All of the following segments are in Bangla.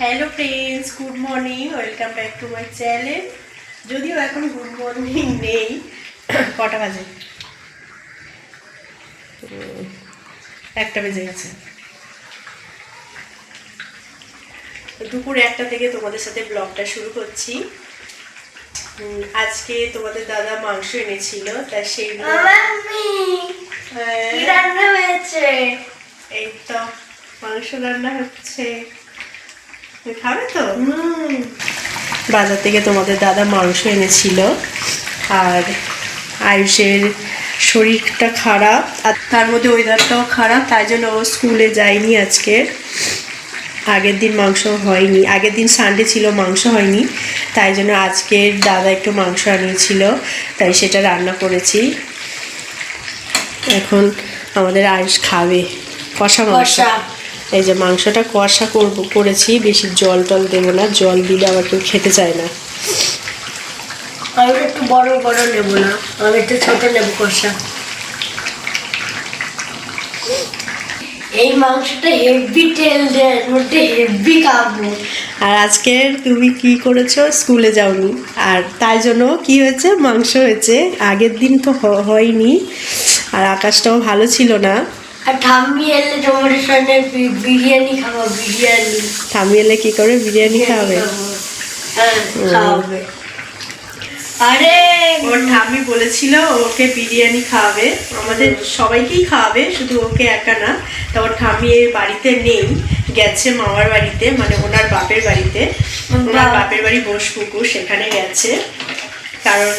Hello friends good morning welcome back to my channel যদিও এখন গুড মর্নিং নেই কটা বাজে? একটা বেজে গেছে। দুপুর একটা থেকে তোমাদের সাথে ব্লগটা শুরু করছি। আজকে তোমাদের দাদা মাংস এনেছিল তা মাম্মি হ্যাঁ, রান্না হয়েছে? এই তো মাংস রান্না হচ্ছে। খাবে তো? বাজার থেকে তোমাদের দাদা মাংস এনেছিল আর আয়ুষের শরীরটা খারাপ আর তার মধ্যে ওয়েদারটাও খারাপ তাই জন্য ও স্কুলে যায়নি আজকে। আগের দিন মাংস হয়নি আগের দিন সানডে ছিল মাংস হয়নি তাই জন্য আজকের দাদা একটু মাংস আনিয়েছিল তাই সেটা রান্না করেছি। এখন আমাদের আয়ুষ খাবে। কষা মাংস। এই যে মাংসটা কষা করব করেছি বেশি জল টল দেবো না জল দিলে আবার কেউ খেতে চায় না। আমি একটু বড় বড় নেব না আমি একটু ছোট নেব কষা। এই মাংসটা হেভি তেল দেয় মধ্যে হেভি খাব। আর আজকে তুমি কি করেছ? স্কুলে যাওনি। আর তাই জন্য কি হয়েছে? মাংস হয়েছে। আগের দিন তো হয়নি। আর আকাশটাও ভালো ছিল না। আর ঠাম্মি এলে তোমাদের সঙ্গে বিরিয়ানি খাব বিরিয়ানি। ঠামি এলে কি করে? বিরিয়ানি খাবে। হ্যাঁ খাওয়াবে। আরে! ওর ঠাম্মি বলেছিল ওকে বিরিয়ানি খাওয়াবে। আমাদের সবাইকেই খাওয়াবে শুধু ওকে একা না। তা ওর ঠাম্মি এই বাড়িতে নেই গেছে মামার বাড়িতে মানে ওনার বাপের বাড়িতে। ওনার বাপের বাড়ি বোসপুকুর সেখানে গেছে। কারণ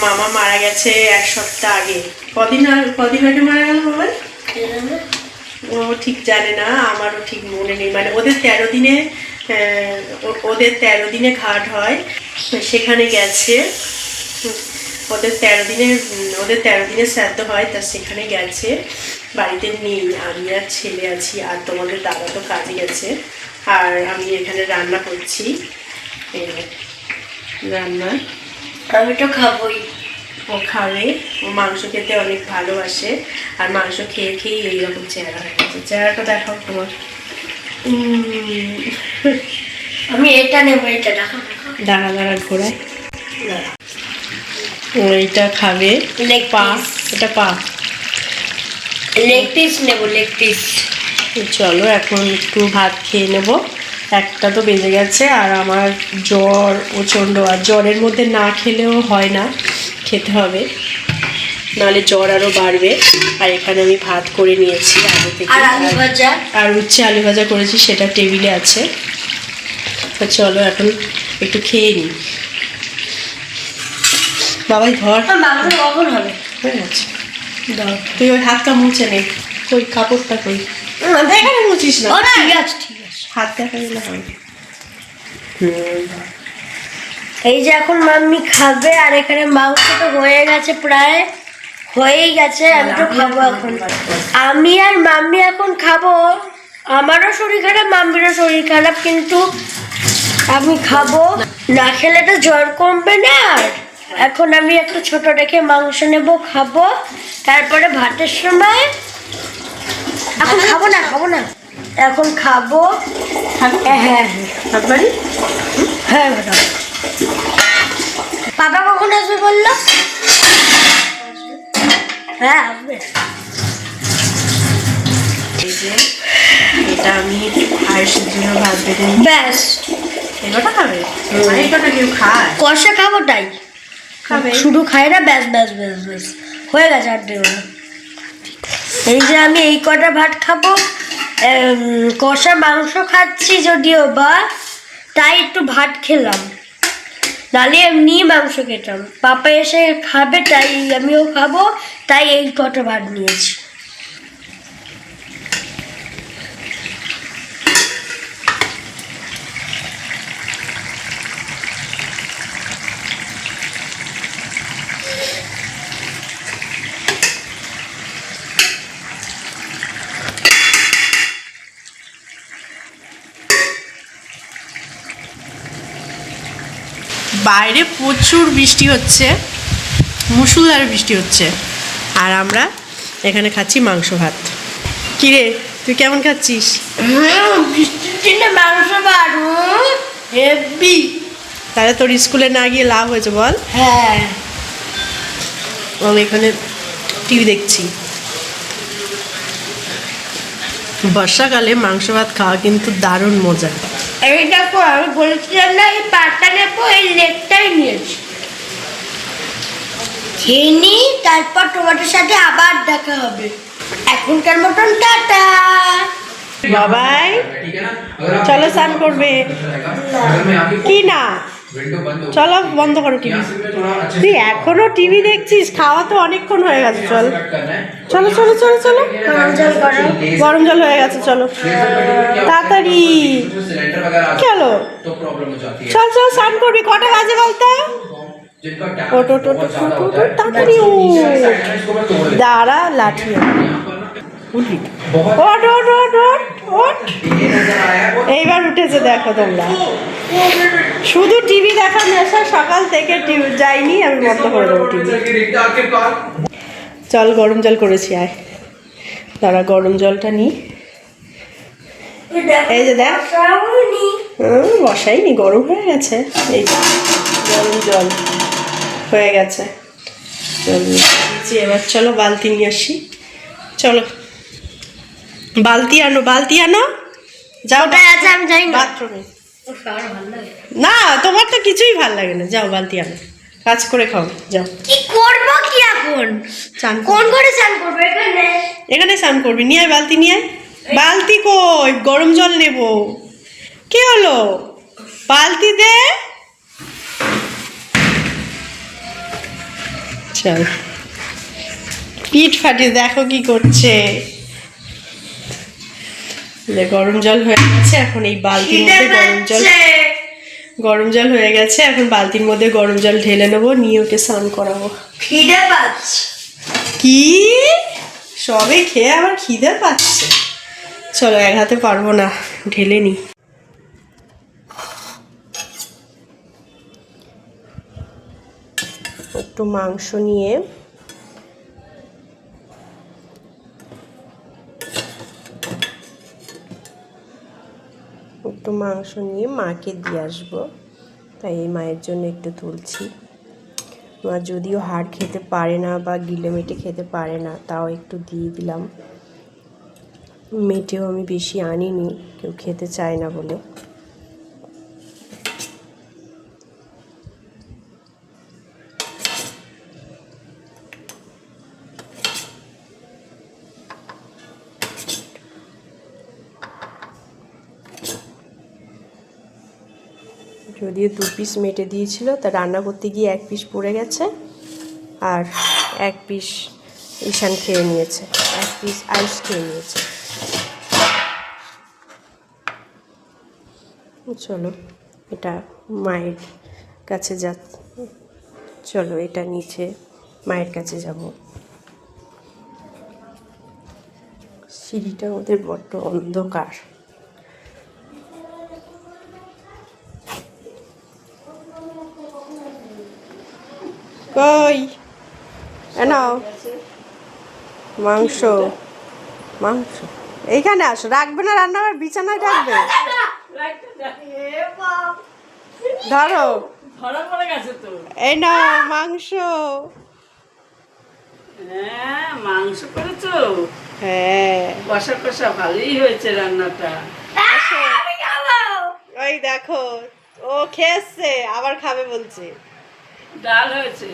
মামা মারা গেছে এক সপ্তাহ আগে। কদিন আর কদিন আগে মারা গেল মামার? ও ঠিক জানে না, আমারও ঠিক মনে নেই। মানে ওদের তেরো দিনে ওদের তেরো দিনে ঘাট হয়, সেখানে গেছে। ওদের তেরো দিনে ওদের তেরো দিনে শ্রাদ্ধ হয়, তা সেখানে গেছে। বাড়িতে নেই, আমি আর ছেলে আছি, আর তোমাদের দাদা তো কাজে গেছে। আর আমি এখানে রান্না করছি। রান্না। আমি তো খাবোই। ও খাবে ও মাংস খেতে অনেক ভালোবাসে। আর মাংস খেয়ে খেয়েই এইরকম চেহারা হয়ে গেছে। চেহারাটা দেখাও তোমার। আমি এটা নেব এটা দেখো দাঁড়া দাঁড়া ঘোরায় ও এইটা খাবে। লেগ পা এটা পা। লেগ পিস নেব লেগ পিস চলো এখন একটু ভাত খেয়ে নেব। একটা তো বেজে গেছে আর আমার জ্বর প্রচণ্ড। আর জ্বরের মধ্যে না খেলেও হয় না। খেতে হবে। নাহলে জ্বর আরও বাড়বে। আর এখানে আমি ভাত করে নিয়েছি আগে থেকে। আর আলু ভাজা? আর উচ্ছে আলু ভাজা করেছি সেটা টেবিলে আছে। তো চলো এখন একটু খেয়ে নিই। বাবাই মাংস কখন হবে? হয়ে গেছে। দাও তুই ওই হাতটা মুছে নে। ওই কাপড়টা কই? এখানে মুছিস না। ও ঠিক আছে ঠিক আছে। হাত দেখা গেলে হবে হুম এই যে এখন মাম্মি খাবে আর এখানে মাংস তো হয়ে গেছে প্রায় হয়েই গেছে আমি তো খাব এখন আমি আর মাম্মি এখন খাব আমারও শরীর খারাপ মাম্মিরও শরীর খারাপ কিন্তু আমি খাব। না খেলে তো জ্বর কমবে না। আর এখন আমি একটু ছোট রেখে মাংস নেব খাব। তারপরে ভাতের সময় এখন খাব না খাব না। এখন খাব। হ্যাঁ হ্যাঁ হ্যাঁ। পাপা কখন আসবে বলল? হ্যাঁ আসবে। এই যে এটা আমি আয়ুষের জন্য ভাত বেড়ে ব্যাস। এগোটা খাবে? মানে এগোটা কেউ খায়? কষা খাব তাই। খাবে? শুধু খাই না ব্যাস ব্যাস ব্যাস ব্যাস। হয়ে গেছে আর দেবো না। এই যে আমি এই কটা ভাত খাব। কষা মাংস খাচ্ছি যদিও বা তাই একটু ভাত খেলাম। নালে এমনি মাংস খেতাম। পাপা এসে খাবে, তাই আমিও খাব, তাই এই কটা ভাত নিয়েছি। বাইরে প্রচুর বৃষ্টি হচ্ছে মুসুলধারে বৃষ্টি হচ্ছে। আর আমরা এখানে খাচ্ছি মাংস ভাত। কিরে তুই কেমন খাচ্ছিস? হ্যাঁ মাংস বাড়ু হেভি। তাহলে তোর স্কুলে না গিয়ে লাভ হয়েছে বল। হ্যাঁ। আমি এখানে টিভি দেখছি। বর্ষাকালে মাংস ভাত খাওয়া কিন্তু দারুণ মজা। এই দেখো আমি বলেছিলাম না এই পাটা নেব এই লেগটাই নিয়েছি। খেয়ে নি তারপর তোমাদের সাথে আবার দেখা হবে। এখনকার মতন টাটা। বাবাই চলো স্নান করবে। কি না? চলো বন্ধ করো টিভি তুই এখনও টিভি দেখছিস? খাওয়া তো অনেকক্ষণ হয়ে গেছে চল। চলো চলো চলো চলো। গরম জল হয়ে গেছে চলো। তাড়াতাড়ি। চলো। চল চল স্নান করবি। কটা বাজে বলতো? দাঁড়া লাঠি। উঠি। ওট ওট ওট ওট এইবার উঠেছে, দেখো তোমরা। শুধু টিভি দেখার নেশা, সকাল থেকে টিভি যাইনি, আমি বন্ধ করে দেবো টিভি। চল, গরম জল করেছি, আয়। তারা গরম জলটা নিই এই যে দেখ। বসাইনি, গরম হয়ে গেছে। এই গরম জল হয়ে গেছে। এবার চলো, বালতি নিয়ে আসি। চলো। বালতি আনো বালতি আনো। যাও আছে আমি জানি না। বাথরুমে। না তোমার তো কিছুই ভালো লাগে না। যাও বালতি আনো। কাজ করে খাও। যাও। কি করব কি এখন? চান কোন করে স্নান করব? এখানে। এখানে স্নান করবি। নিয়ে বালতি নিয়ে। বালতি কই? গরম জল নেব। কি হলো? বালতি দে। চল। পিঠ ফাটি দেখো কি করছে। গরম জল হয়ে গেছে এখন এই বালতির মধ্যে গরম জল গরম জল হয়ে গেছে এখন বালতির মধ্যে গরম জল ঢেলে নেব নিয়ে ওকে স্নান করাবো। খিদে পাচ্ছে। কি? সবে খেয়ে আবার খিদে পাচ্ছে। চলো এক হাতে পারব না ঢেলে নি। একটু মাংস নিয়ে একটু মাংস নিয়ে মাকে দিয়ে আসব। তাই এই মায়ের জন্য একটু তুলছি। মা যদিও হাড় খেতে পারে না বা গিলে মেটে খেতে পারে না, তাও একটু দিয়ে দিলাম। মেটেও আমি বেশি আনিনি, কেউ খেতে চায় না বলে। যদিও দু পিস মেটে দিয়েছিল, তা রান্না করতে গিয়ে এক পিস পড়ে গেছে আর এক পিস ঈশান খেয়ে নিয়েছে, এক পিস আইস খেয়ে নিয়েছে। চলো, এটা মায়ের কাছে যা, চলো এটা নিচে মায়ের কাছে যাব। সিঁড়িটা ওদের বড্ড অন্ধকার। কই? এনাও মাংস। মাংস। এইখানে আসো। রাখবে না রান্নাঘর? বিছানায় রাখবে। ধরো। এই না মাংস। হ্যাঁ মাংস করেছ? হ্যাঁ। কষা কষা ভালোই হয়েছে রান্নাটা। ওই দেখো। ও খেয়েছে আবার খাবে বলছে। ডাল হয়েছে।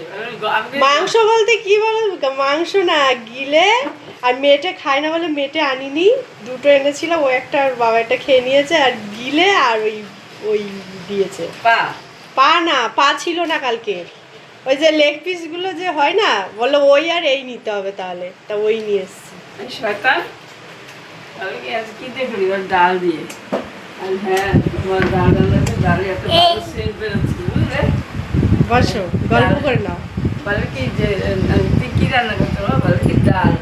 মাংস বলতে কি বলো? মাংস না গিলে। আর মেয়েটা খায় না বলে মেয়েটে আনিনি। দুটো এনেছিলাম ও একটা আর বাবা একটা খেয়ে নিয়েছে আর গিলে আর ওই ওই দিয়েছে। পা? পা না পা ছিল না কালকে। ওই যে লেগ পিসগুলো যে হয় না বলল ওই আর এই নিতে হবে তাহলে। তা ওই নিয়ে এসছি। শয়তান। কি ডাল দিয়ে। আর হ্যাঁ তোমার ডাল ডালে এত ভালো সেন্ট বেরোচ্ছে। বসো গল্প করে নাও। বলে কি যে তুই কি রান্না করতে পারো? বলে কি ডাল।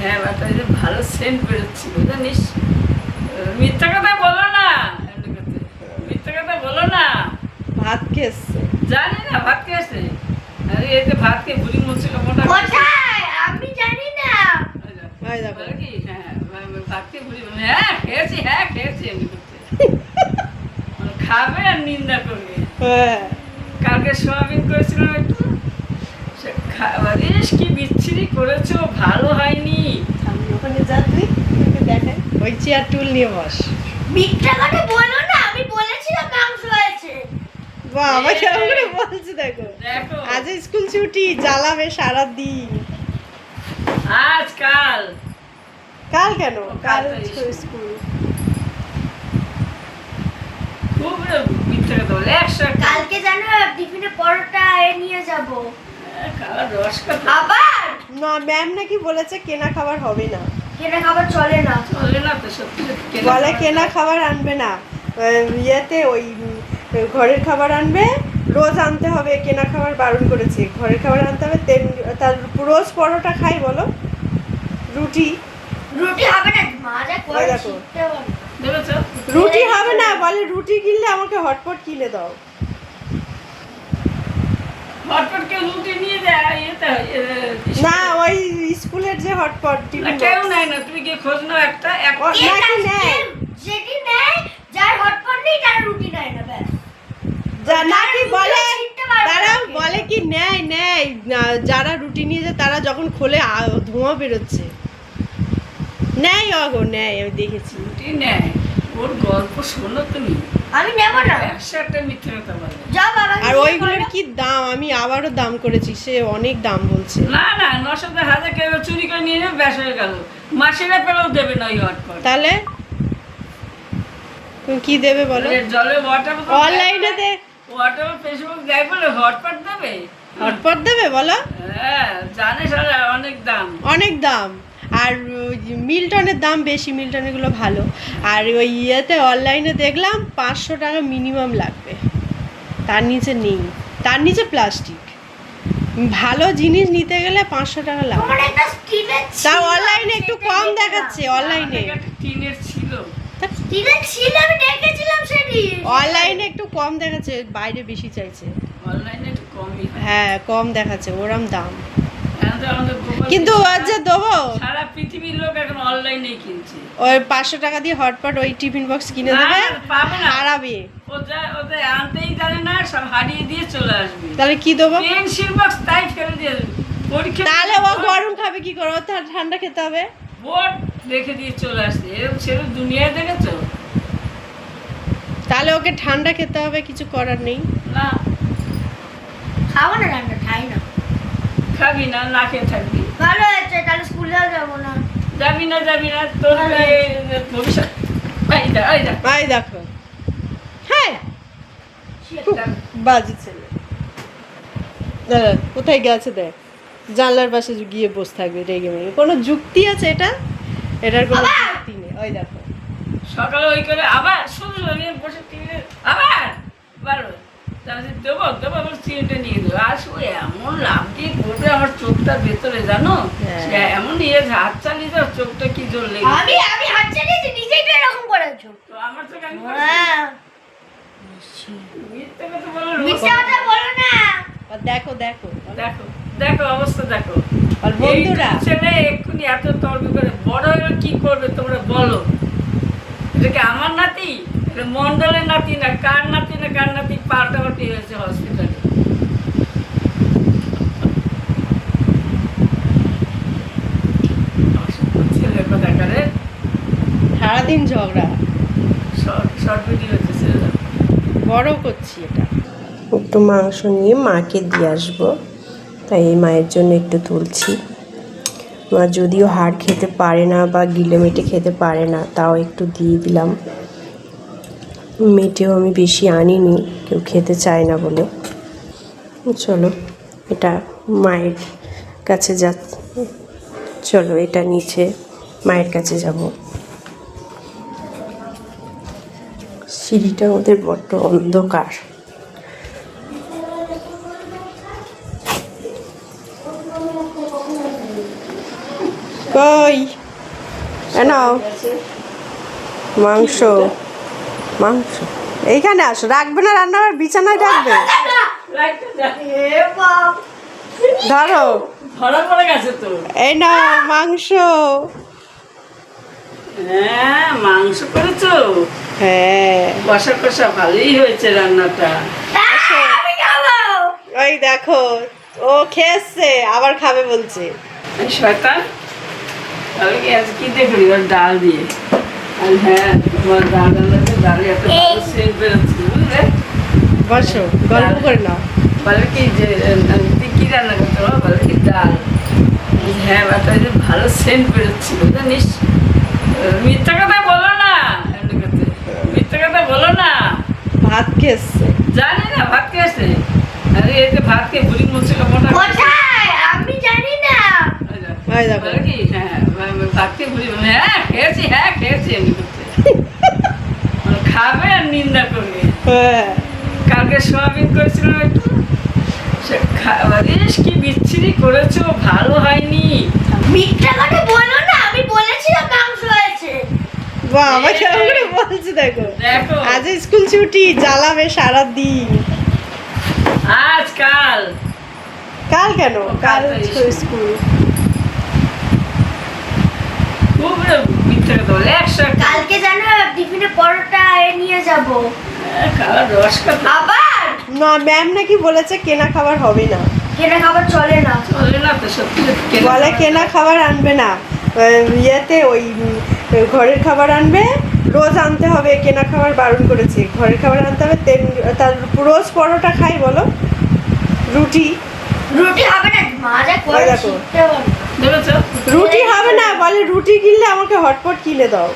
হ্যাঁ বাটা যে ভালো সেন্ট বেরোচ্ছিল জানিস মিথ্যা কথা বলো না। মিথ্যা কথা বলো না। ভাত খেয়েছে জানি না ভাত খেয়েছে আরে এই যে ভাত খেয়ে বুড়ি মুছিল মোটা কোথায়? আমি জানি না। বলে কি হ্যাঁ তাকে বলি হ্যাঁ খেয়েছি হ্যাঁ খেয়েছি এমনি করতে মানে খাবে আর নিন্দা করবে। হ্যাঁ। কালকে সোয়াবিন করেছিলাম একটু। ইস কি বিচ্ছিরি করেছ ভালো হয়নি। আমি ওখানে যা তুই তোকে দেখাই। ওই চেয়ার টুল নিয়ে বস। মিথ্যা কথা বলো না আমি বলেছিলাম মাংস হয়েছে বাবা কেমন করে বলছে দেখো। দেখো। আজ স্কুল ছুটি জ্বালাবে আজ কাল কাল কেন? কাল কাল স্কুল। খুব বলে একশো কালকে জানো টিফিনে পরোটা নিয়ে যাব। রস না ম্যাম নাকি বলেছে কেনা খাবার হবে না। কেনা খাবার চলে না। চলে না তো সত্যি সত্যি কেনা বলে খাবার কেনা খাবার আনবে না। ইয়েতে ওই ঘরের খাবার আনবে। রোজ আনতে হবে কেনা খাবার বারণ করেছে। ঘরের খাবার আনতে হবে তার রোজ পরোটা খাই বলো? রুটি। রুটি হবে না করে রুটি হবে না বলে রুটি কিনলে আমাকে হটপট কিনে দাও। হটপট রুটি নিয়ে যায় না ওই স্কুলের যে হটপট টিফিন কেউ নেয় না তুমি গিয়ে খোঁজ নাও একটা এক নাকি নেয়? যেটি নেয় যার হটপট নেই তার রুটি নেয় না ব্যাস। নাকি বলে তারা বলে? কি নেয় নেয়। যারা রুটি নিয়ে যায় তারা যখন খোলে ধোঁয়া বেরোচ্ছে। নেয় অগো নেয় আমি দেখেছি। রুটি নেয় ওর গল্প শোনো তুমি। আমি নেব না। একশো একটা মিথ্যে কথা বলে। যাও বাবা আর ওইগুলোর কি দাম? আমি আবারও দাম করেছি সে অনেক দাম বলছে। না না নশো হাজার কেউ চুরি করে নিয়ে যাবে ব্যাস হয়ে গেল। মাসিরা পেলেও দেবে না ওই হটপট। তাহলে? তুমি কি দেবে বলো? জলে ওয়াটার অনলাইনে দে ওয়াটার ফেসবুক দেয় বলে হটপট দেবে? হটপট দেবে বলো? হ্যাঁ জানে সারা অনেক দাম। অনেক দাম। আর ওই মিল্টনের দাম বেশি মিল্টনেরগুলো ভালো। আর ওই ইয়েতে অনলাইনে দেখলাম পাঁচশো টাকা মিনিমাম লাগবে। তার নিচে নেই। তার নিচে প্লাস্টিক। ভালো জিনিস নিতে গেলে পাঁচশো টাকা লাগবে। তা অনলাইনে একটু কম দেখাচ্ছে অনলাইনে। আমার কাছে টিনের ছিল। স্টিলের ছিল আমি দেখেছিলাম সেটি অনলাইনে একটু কম দেখাচ্ছে বাইরে বেশি চাইছে। অনলাইনে একটু কমই। হ্যাঁ কম দেখাচ্ছে ওরম দাম। গোপাল কিন্তু ওর যে দেবো? সারা পৃথিবীর লোক এখন অনলাইনেই কিনছে। ওই পাঁচশো টাকা দিয়ে হটপট ওই টিফিন বক্স কিনে দেবে? পাবে না। হারাবে। ও যা আনতেই জানে না সব হারিয়ে দিয়ে চলে আসবে। তাহলে কি দেবো? পেন্সিল বক্স তাই ফেলে দিয়ে পরীক্ষা তাহলে ও গরম খাবে কি করে? ও তো ঠান্ডা খেতে হবে। বোর্ড রেখে দিয়ে চলে আসছে। এরকম সেরকম দুনিয়ায় দেখেছ? তাহলে ওকে ঠান্ডা খেতে হবে কিছু করার নেই। না। খাব না রান্না খাই না। খাবি না না খেয়ে থাকবি? ভালো হয়েছে তাহলে স্কুলেও যাব না। যাবি না যাবি না তোর ভবিষ্যৎ। ভাই দেখো হ্যাঁ। বাজে ছেলে। দাঁড়া, কোথায় গেছে দেখ? জানলার পাশে গিয়ে বসে থাকবে রেগে মেগে। কোনো যুক্তি আছে এটা? এটার কোনো? যুক্তি নেই। ওই দেখো। সকালে ওই করে আবার শুধু বসে তাহলে দেবো দেবো আবার সিলিন্ডার নিয়ে দেবো আর ও এমন লাভ দিয়ে পড়বে আমার চোখটা ভেতরে জানো? হ্যাঁ। সে এমন ইয়ে হাত চালিয়ে দাও চোখটা কি জোর লেগে আমি আমি হাত চালিয়েছি নিজেই তো এরকম করেছ। তো আমার চোখ আমি করেছি। হ্যাঁ। মিথ্যে কথা বলো মিথ্যা কথা বলো না। আর দেখো দেখো। দেখো দেখো অবস্থা দেখো। আর বন্ধুরা। ছেলে এক্ষুনি এত তর্ক করে বড় হয়ে কি করবে তোমরা বলো? এটা কি আমার নাতি? মন্ডলের নাতি না কার নাতি না কার নাতি পাল্টাপাল্টি হয়েছে হসপিটালে সারাদিন ঝগড়া। বড় করছি এটা। একটু মাংস নিয়ে মাকে দিয়ে আসব। তাই এই মায়ের জন্য একটু তুলছি। মা যদিও হাড় খেতে পারে না বা গিলে মেটে খেতে পারে না তাও একটু দিয়ে দিলাম। মেটেও আমি বেশি আনিনি, কেউ খেতে চায় না বলে। চলো, এটা মায়ের কাছে যা, চলো, এটা নিচে মায়ের কাছে যাব। সিঁড়িটা ওদের বড্ড অন্ধকার। এনাও মাংস। মাংস। এইখানে আসো রাখবে না রান্নাঘর? বিছানায় রাখবে? ধরো। ধরা পড়ে গেছে তো এই না মাংস। হ্যাঁ মাংস করেছ? হ্যাঁ। কষা কষা ভালোই হয়েছে রান্নাটা। ওই দেখো ও খেয়েছে আবার খাবে বলছে। শয়তান তাহলে কি আজ কি দেখলি ওর ডাল দিয়ে। আর হ্যাঁ। বসো গল্প করে নাও। বলে কি যে তুই কি রান্না করতে পারো? বলে কি ডাল। হ্যাঁ বাটা যে ভালো সেন্ট বেরোচ্ছিল জানিস? মিথ্যা কথা বলো না। মিথ্যা কথা বলো না। ভাত খেয়েছে। জানি না ভাত খেয়েছে। আরে ভাত খেয়ে বুড়ি মুছে মোটা আমি জানি না। হ্যাঁ ভাত খেয়ে বুড়ি হ্যাঁ খেয়েছি হ্যাঁ খেয়েছি মানে খাবে আর নিন্দা করবে? হ্যাঁ। কালকে সোয়াবিন করেছিলাম একটু। সে খাবারিস কি বিচ্ছিরি করেছ ভালো হয়নি। মিথ্যা কথা বলো না আমি বলেছিলাম মাংস হয়েছে। বাহ আমার কেমন করে বলছে দেখো। দেখো। আজ স্কুল ছুটি জ্বালাবে সারা দিন আজ কাল। কাল কেন? কাল কাল স্কুল। খুব মিথ্যা কথা বলে একশো কালকে জানো টিফিনে পরোটা নিয়ে যাব। হ্যাঁ, খাওয়ার রস কথা না ম্যাম নাকি বলেছে কেনা খাবার হবে না। কেনা খাবার চলে না। চলে না তো সত্যি কেনা বলে খাবার। কেনা খাবার আনবে না। ইয়েতে ওই ঘরের খাবার আনবে। রোজ আনতে হবে কেনা খাবার বারণ করেছে। ঘরের খাবার আনতে হবে তেল তার রোজ পরোটা খাই বলো। রুটি। রুটি হবে না মা করে রুটি হবে না বলে রুটি কিনলে আমাকে হটপট কিনে দাও।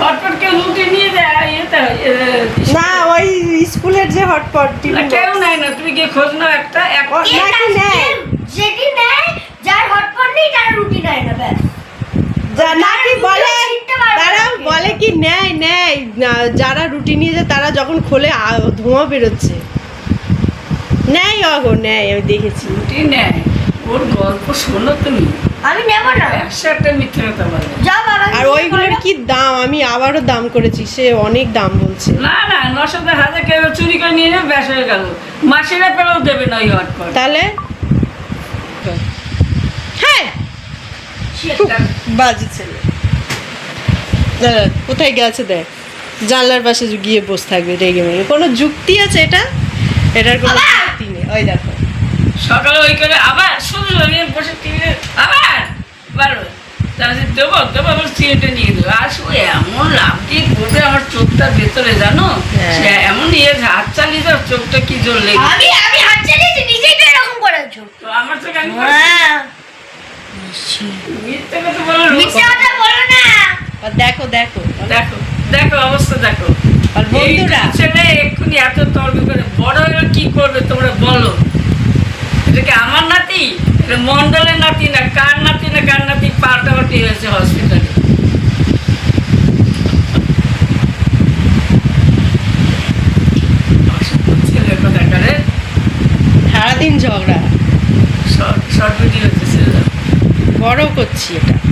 হটপট রুটি নিয়ে যায় না ওই স্কুলের যে হটপট কেউ নেয় না তুমি গিয়ে খোঁজ নাও একটা এক নাকি নেয়? যেটি নেয় যার হটপট নেই তারা রুটি নেয় না ব্যাস। নাকি বলে? তারা বলে কি নেয় নেয় যারা রুটি নিয়ে যায় তারা যখন খোলে ধোঁয়া বেরোচ্ছে। নেয় অগো নেয় আমি দেখেছি। রুটি নেয় ওর গল্প শোনো তুমি। আমি নেব না। একশো একটা মিথ্যে কথা বলে বাবা আর ওইগুলোর কি দাম? আমি আবারও দাম করেছি সে অনেক দাম বলছে। না না নশো হাজার কেউ চুরি করে নিয়ে যাবে ব্যাস হয়ে গেল। মাসিরা পেলেও দেবে না ওই তাহলে? হ্যাঁ। বাজে ছেলে। কোথায় গেছে দেখ? জানলার পাশে গিয়ে বসে থাকবে রেগে মেগে। কোনো যুক্তি আছে এটা? এটার কোনো আবার? নেই। ওই দেখো। সকালে ওই করে আবার শুধু আমি বসে টিভি আবার! বারো তাহলে দেবো দেবো আবার সিলেটে নিয়ে দেবো আর শুধু এমন লাভ দিয়ে করবে? আমার চোখটা ভেতরে জানো? হ্যাঁ। সে এমন ইয়ে হাত চালিয়ে যাও চোখটা কি জোর লেগে আমি আমি হাত চালিয়েছি নিজেই তো এরকম করেছ। তো আমার চোখে আমি হ্যাঁ। মিথ্যে কথা বলো মিথ্যে কথা বলো না। দেখো দেখো। দেখো দেখো অবস্থা দেখো। আর বন্ধুরা এই ছেলে এক্ষুনি এত তর্ক করে বড় কি করবে তোমরা বলো? এটা কি আমার নাতি? এটা মন্ডলের নাতি না কার নাতি না কার নাতি? পাল্টাপাল্টি হয়েছে হসপিটালে সারাদিন ঝগড়া। শর্ট ভিডিও বড় করছি এটা।